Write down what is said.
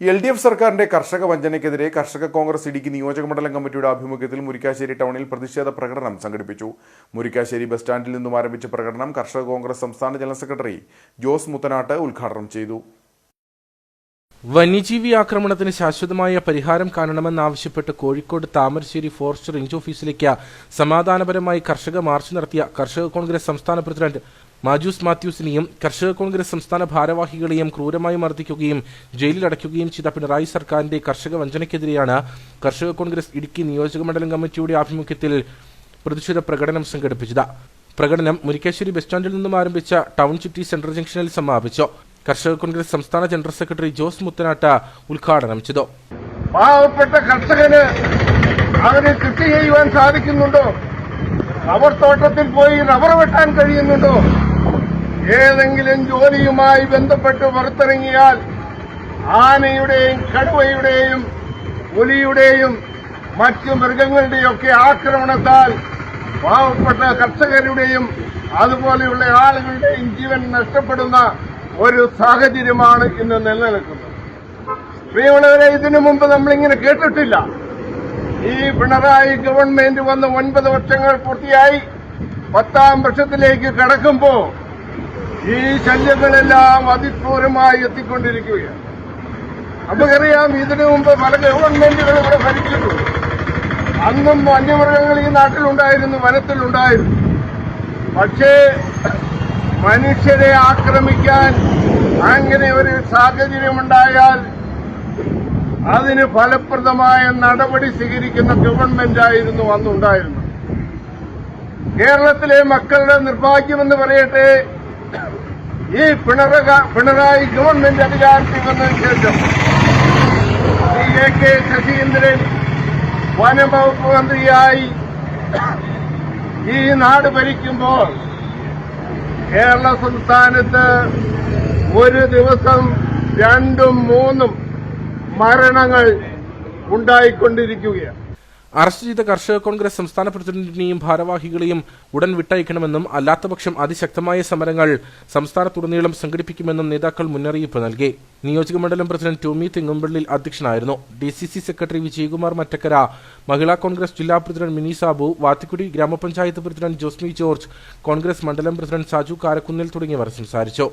L D F സർക്കാരിന്റെ കർഷക വഞ്ചനയ്ക്കെതിരെ കർഷക കോൺഗ്രസ് ഇടുക്കി നിയോജകമണ്ഡലം കമ്മിറ്റിയുടെ ആഭിമുഖ്യത്തിൽ മുരിക്കാശ്ശേരി ടൗണിൽ പ്രതിഷേധ പ്രകടനം സംഘടിപ്പിച്ചു. മുരിക്കാശ്ശേരി ബസ് സ്റ്റാൻഡിൽ നിന്നും ആരംഭിച്ച പ്രകടനം കർഷക കോൺഗ്രസ് സംസ്ഥാന ജനറൽ സെക്രട്ടറി ജോസ് മുത്തനാട്ട് ഉദ്ഘാടനം ചെയ്തു. വന്യജീവി ആക്രമണത്തിന് ശാശ്വതമായ പരിഹാരം കാണണമെന്നാവശ്യപ്പെട്ട് കോഴിക്കോട് താമരശ്ശേരി ഫോറസ്റ്റ് റേഞ്ച് ഓഫീസിലേക്ക് സമാധാനപരമായി കർഷക മാർച്ച് നടത്തിയ കർഷക കോൺഗ്രസ് സംസ്ഥാന പ്രസിഡന്റ് മാജൂസ് മാത്യൂസിനെയും കർഷക കോൺഗ്രസ് സംസ്ഥാന ഭാരവാഹികളെയും ക്രൂരമായി മർദ്ദിക്കുകയും ജയിലിലടയ്ക്കുകയും ചെയ്ത പിണറായി സർക്കാരിന്റെ കർഷക വഞ്ചനയ്ക്കെതിരെയാണ് കർഷക കോൺഗ്രസ് ഇടുക്കി നിയോജക മണ്ഡലം കമ്മിറ്റിയുടെ ആഭിമുഖ്യത്തിൽ പ്രതിഷേധ പ്രകടനം സംഘടിപ്പിച്ചത്. പ്രകടനം മുരിക്കാശ്ശേരി ബസ് സ്റ്റാൻഡിൽ നിന്നും ആരംഭിച്ച ടൗൺ ചുറ്റി സെൻട്രൽ ജംഗ്ഷനിൽ സമാപിച്ചു. കർഷക കോൺഗ്രസ് സംസ്ഥാന ജനറൽ സെക്രട്ടറി ജോസ് മുത്തനാട്ട ഉദ്ഘാടനം ചെയ്തു. പാവപ്പെട്ട കർഷകന് അവന് കൃഷി ചെയ്യുവാൻ സാധിക്കുന്നുണ്ടോ? റബ്ബർ തോട്ടത്തിൽ പോയി റബ്ബർ വെട്ടാൻ കഴിയുന്നുണ്ടോ? ഏതെങ്കിലും ജോലിയുമായി ബന്ധപ്പെട്ട് പുറത്തിറങ്ങിയാൽ ആനയുടെയും കടുവയുടെയും പുലിയുടെയും മറ്റു മൃഗങ്ങളുടെയൊക്കെ ആക്രമണത്താൽ പാവപ്പെട്ട കർഷകരുടെയും അതുപോലെയുള്ള ആളുകളുടെയും ജീവൻ നഷ്ടപ്പെടുന്ന ഒരു സാഹചര്യമാണ് ഇന്ന് നിലനിൽക്കുന്നത്. പ്രിയമുള്ളവരെ ഇതിനു മുമ്പ് നമ്മളിങ്ങനെ കേട്ടിട്ടില്ല. ഈ പിണറായി ഗവൺമെന്റ് വന്ന് ഒൻപത് വർഷങ്ങൾ പൂർത്തിയായി പത്താം വർഷത്തിലേക്ക് കടക്കുമ്പോ ഈ ശല്യങ്ങളെല്ലാം അതിക്രൂരമായി എത്തിക്കൊണ്ടിരിക്കുകയാണ്. നമുക്കറിയാം ഇതിനു മുമ്പ് പല ഗവൺമെന്റുകൾ ഇവിടെ ഭരിച്ചിട്ടുണ്ട് അന്നും വന്യമൃഗങ്ങൾ ഈ നാട്ടിലുണ്ടായിരുന്നു വനത്തിലുണ്ടായിരുന്നു. പക്ഷേ മനുഷ്യരെ ആക്രമിക്കാൻ അങ്ങനെ ഒരു സാഹചര്യമുണ്ടായാൽ അതിന് ഫലപ്രദമായ നടപടി സ്വീകരിക്കുന്ന ഗവൺമെന്റായിരുന്നു അന്നുണ്ടായിരുന്നത്. കേരളത്തിലെ മക്കളുടെ നിർഭാഗ്യമെന്ന് പറയട്ടെ ഈ പിണറ പിണറായി ഗവൺമെന്റ് അധികാരത്തിൽ വന്നതിന് ശേഷം ശ്രീ എ കെ ശശീന്ദ്രൻ വനംവകുപ്പ് മന്ത്രിയായി ഈ നാട് ഭരിക്കുമ്പോൾ കേരള സംസ്ഥാനത്ത് ഒരു ദിവസം രണ്ടും മൂന്നും മരണങ്ങൾ ഉണ്ടായിക്കൊണ്ടിരിക്കുകയാണ്. അറസ്റ്റ് ചെയ്ത കർഷക കോൺഗ്രസ് സംസ്ഥാന പ്രസിഡന്റിനെയും ഭാരവാഹികളെയും ഉടൻ വിട്ടയക്കണമെന്നും അല്ലാത്തപക്ഷം അതിശക്തമായ സമരങ്ങൾ സംസ്ഥാനത്തുടനീളം സംഘടിപ്പിക്കുമെന്നും നേതാക്കൾ മുന്നറിയിപ്പ് നൽകി. നിയോജകമണ്ഡലം പ്രസിഡന്റ് ടോമി തെങ്ങുംപള്ളിൽ അധ്യക്ഷനായിരുന്നു. D C C secretary Vijayakumar Mattakkara Mahila Congress ജില്ലാ പ്രസിഡന്റ് മിനി സാബു വാത്തിക്കുടി ഗ്രാമപഞ്ചായത്ത് പ്രസിഡന്റ് ജോസ്മി ജോർജ് കോൺഗ്രസ് മണ്ഡലം പ്രസിഡന്റ് സാജു കാരക്കുന്നിൽ തുടങ്ങിയവർ സംസാരിച്ചു.